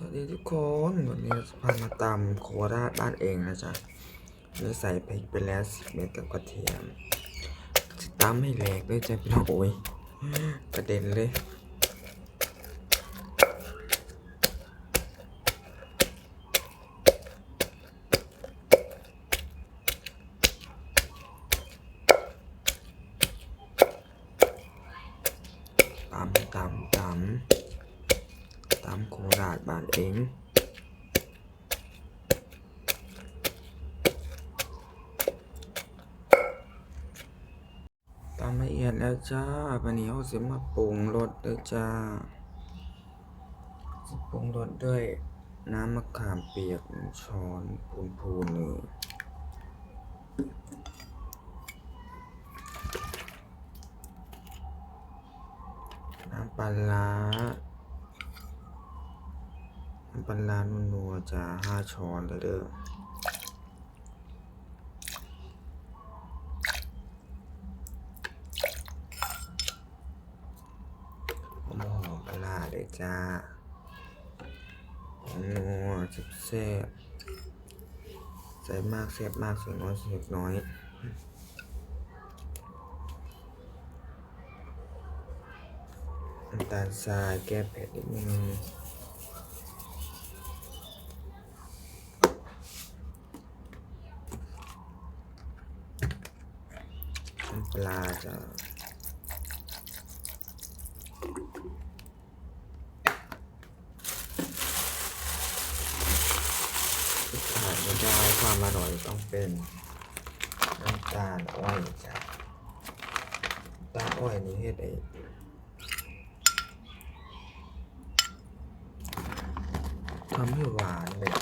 สวัสดีทุกคนวันนี้จะพามาตำโคราชบ้านเองนะจ๊ะนี่ใส่พริกไปแล้วสิบเม็ดกับกระเทียมจะตำให้แหลกด้วยจ้ะพี่น้องโอ้ยกระเด็นเลยตำตำตำ ตำโคราชบ้านเองตามละเอียดแล้วจ้าวันนี้เขาเสิมาปรุงรสด้วยจ้าปรุงรสด้วยน้ำมะขามเปียกช้อนพูนพูนนี่น้ำปลาร้า ปลาร้านัวจ้าห้าช้อนเลยเด้อหอมหอมปลาร้าเลยจ้าหอมนัวแซ่บใส่มากแซ่บมากใส่น้อยใส่น้อยน้ำตาลทรายแก้เผ็ดนิดนึง ลาจ้าขาดไม่ได้ความอร่อยต้องเป็นน้ำตาลอ้อยจ้ะน้ำตาลอ้อยนี่เฮ็ดไอ้ทำให้หวานเลย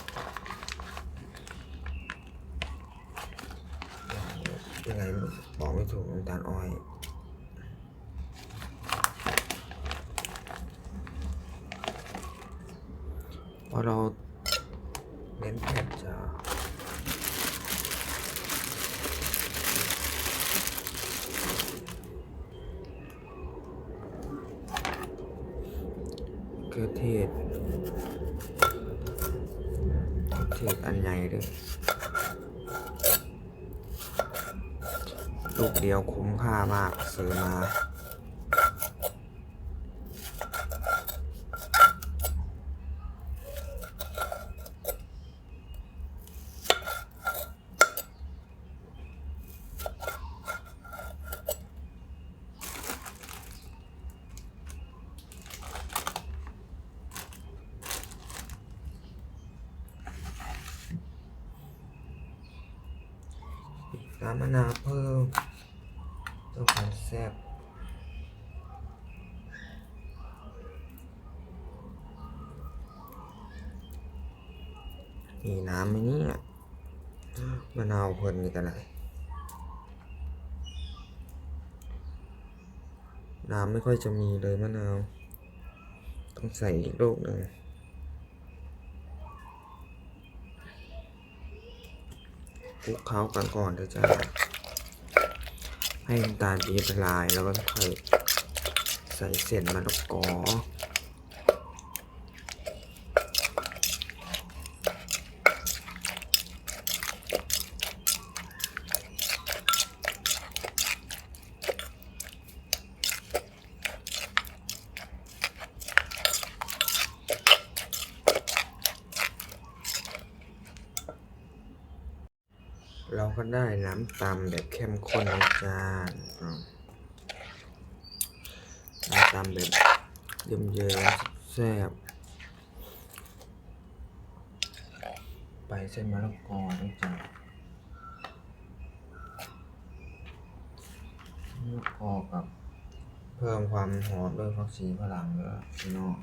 หวานเลยยังไงบอกไม่ถูก น้ำตาลอ้อยพอเราเน้นเผ็ดจะเกลือเทศเทศอันใหญ่เลย ลูกเดียวคุ้มค่ามากซื้อมา น้ำมะนาวเพิ่มต้องการแซ่บมีน้ำไหมเนี่ยมะนาวเพิ่นนี่กันเลยน้ำไม่ค่อยจะมีเลยมะนาว ต้องใส่อีกลูกหนึ่ง ลุกเคล้ากันก่อนเดี๋ยวจะ ให้น้ำตาลปี๊บละลายแล้วก็ค่อยใส่เส้นมะละกอ ก็ได้น้ำตำแบบเข้มข้นนะจ้าอืมน้ำตำแบบเยิ้มๆแซ่บไปเส้นมะละกอด้วยจ้ะมะละกอกับ เพิ่มความหอมด้วยผักชีฝรั่งด้วยพี่น้อง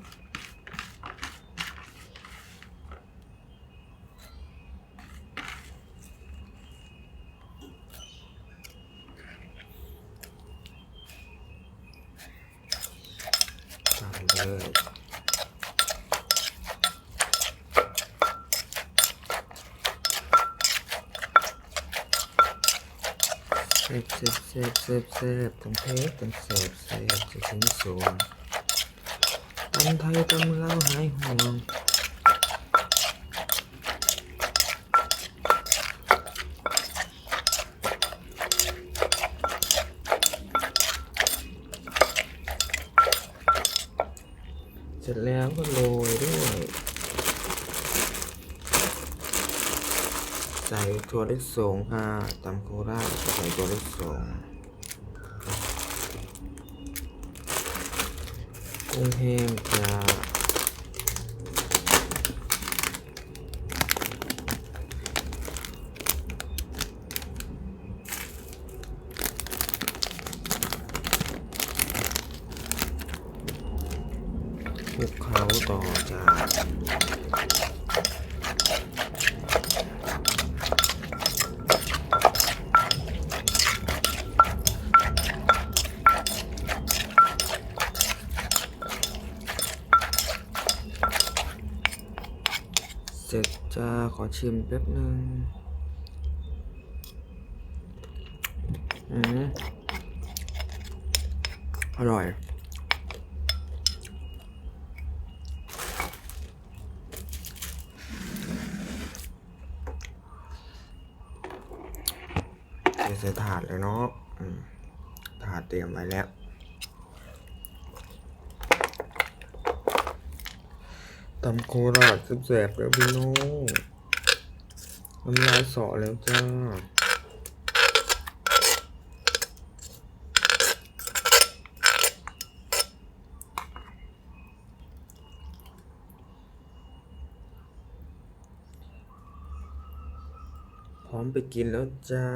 บเซบเซบเซบเซบตรงเทปตรงเซฟเซฟจะถึงศูนย์คนไทยต้งเล่าหายห่วงเสร็จแล้วก็โรยด้วย ส่ถั่วลิสองค่ะตำโคราชใส่ถั่วลิสองกุ้งแห้งจ้าคลุกเคล้าต่อจาเสร็จจ้า ขอชิมแป๊บนึงอืมอร่อยเใส่ถาดเลยเนาะถาดเตรียมไว้แล้ว ตำโคราชแสบแล้วพี่น้อง น้ำลายสอแล้วจ้าพร้อมไปกินแล้วจ้า